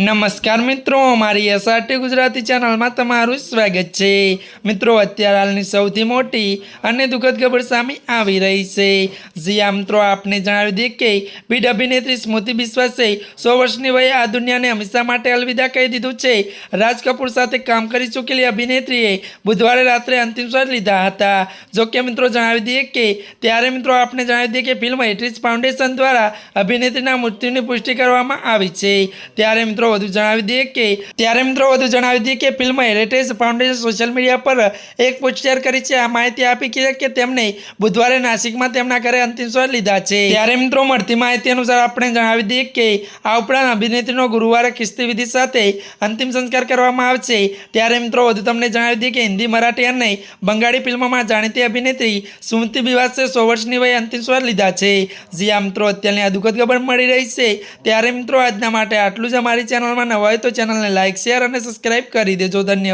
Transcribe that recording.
નમસ્કાર મિત્રો મારી એસઆરટી ગુજરાતી ચેનલમાં તમારું સ્વાગત છે. મિત્રો, અત્યારે હાલની સૌથી મોટી અને દુઃખદ ખબર સામે આવી રહી છે. જીયા મિત્રો, આપને જણાવી દઈએ કે બીડ અભિનેત્રી સ્મૃતિ બિશ્વાસે સો વર્ષની વયે આ દુનિયાને હંમેશા માટે અલવિદા કહી દીધું છે. રાજ કપૂર સાથે કામ કરી ચૂકેલી અભિનેત્રીએ બુધવારે રાત્રે અંતિમ સ્વાદ લીધા હતા. જો કે, મિત્રો, જણાવી દઈએ કે ત્યારે, મિત્રો, આપને જણાવી દઈએ કે ફિલ્મ એટ્રીસ ફાઉન્ડેશન દ્વારા અભિનેત્રીના મૃત્યુની પુષ્ટિ કરવામાં આવી છે. ત્યારે, મિત્રો વધુ જણાવી દઈએ કે, ત્યારે મિત્રો વધુ જણાવી દઈએ કે, film heritage foundation social media પર એક પોસ્ટ કરી છે. આ માહિતી આપી છે કે તેમણે બુધવારે નાસિકમાં તેમના ઘરે અંતિમ સ્વાર લીધા છે. ત્યારે મિત્રો મળતી માહિતી અનુસાર આપણે જણાવી દઈએ કે, આ ઉપરાંત અભિનેત્રીનો ગુરુવારે ખ્રિસ્તી વિધિ સાથે અંતિમ સંસ્કાર કરવામાં આવશે. ત્યારે મિત્રો વધુ તમને જણાવી દઈએ કે, હિન્દી, મરાઠી અને બંગાળી ફિલ્મોમાં જાણીતી અભિનેત્રી સુમતિ બિવાસે સો વર્ષની વયે અંતિમ સ્વર લીધા છે. જી આ મિત્રો, અત્યારની આ દુઃખદ ખબર મળી રહી છે. ત્યારે મિત્રો, આજના માટે આટલું જ અમારી ચેનલમાં નવા હોય તો ચેનલને લાઇક શેર અને સબસ્ક્રાઇબ કરી દેજો. ધન્યવાદ.